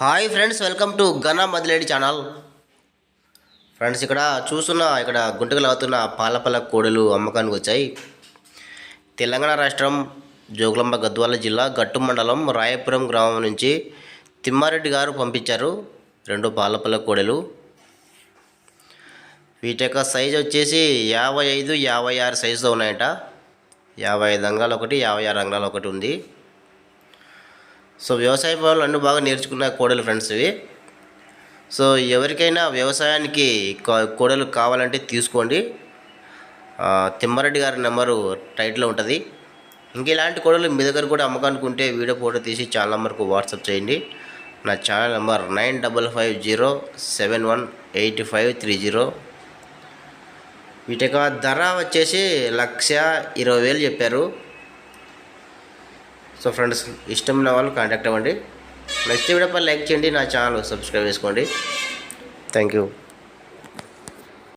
Hi friends welcome to ఘన మదిలేడి channel. Friends ఇక్కడ చూస్తున్న ఇక్కడ గుంటకలు అవుతున్న పాలపల్ల కోడలు అమ్మకానికి వచ్చాయి. తెలంగాణ రాష్ట్రం జోగులాంబ గద్వాల జిల్లా గట్టు మండలం రాయపురం గ్రామం నుంచి తిమ్మారెడ్డి గారు పంపించారు రెండు పాలపల్ల కోడలు. వీటి యొక్క సైజ్ వచ్చేసి యాభై ఐదు యాభై ఆరు సైజులో ఉన్నాయట. యాభై ఐదు అంగాలు ఒకటి యాభై ఆరు అంగాలు ఒకటి ఉంది. సో వ్యవసాయ పనులు అన్నీ బాగా నేర్చుకున్న కోడలు ఫ్రెండ్స్ ఇవి. సో ఎవరికైనా వ్యవసాయానికి కోడలు కావాలంటే తీసుకోండి. తిమ్మారెడ్డి గారి నెంబరు టైట్లో ఉంటుంది. ఇంక ఇలాంటి కోడలు మీ దగ్గర కూడా అమ్మకానికి ఉంటే వీడియో ఫోటో తీసి ఛానల్ నెంబర్కు వాట్సాప్ చేయండి. నా channel number nine double five zero seven one eight five three zero. వీటి యొక్క ధర వచ్చేసి లక్ష ఇరవై వేలు చెప్పారు. సో ఫ్రెండ్స్ ఇష్టం ఉన్న వాళ్ళు కాంటాక్ట్ అవ్వండి. నెక్స్ట్ వీడియో లైక్ చేయండి నా ఛానల్ సబ్స్క్రైబ్ చేసుకోండి. Thank you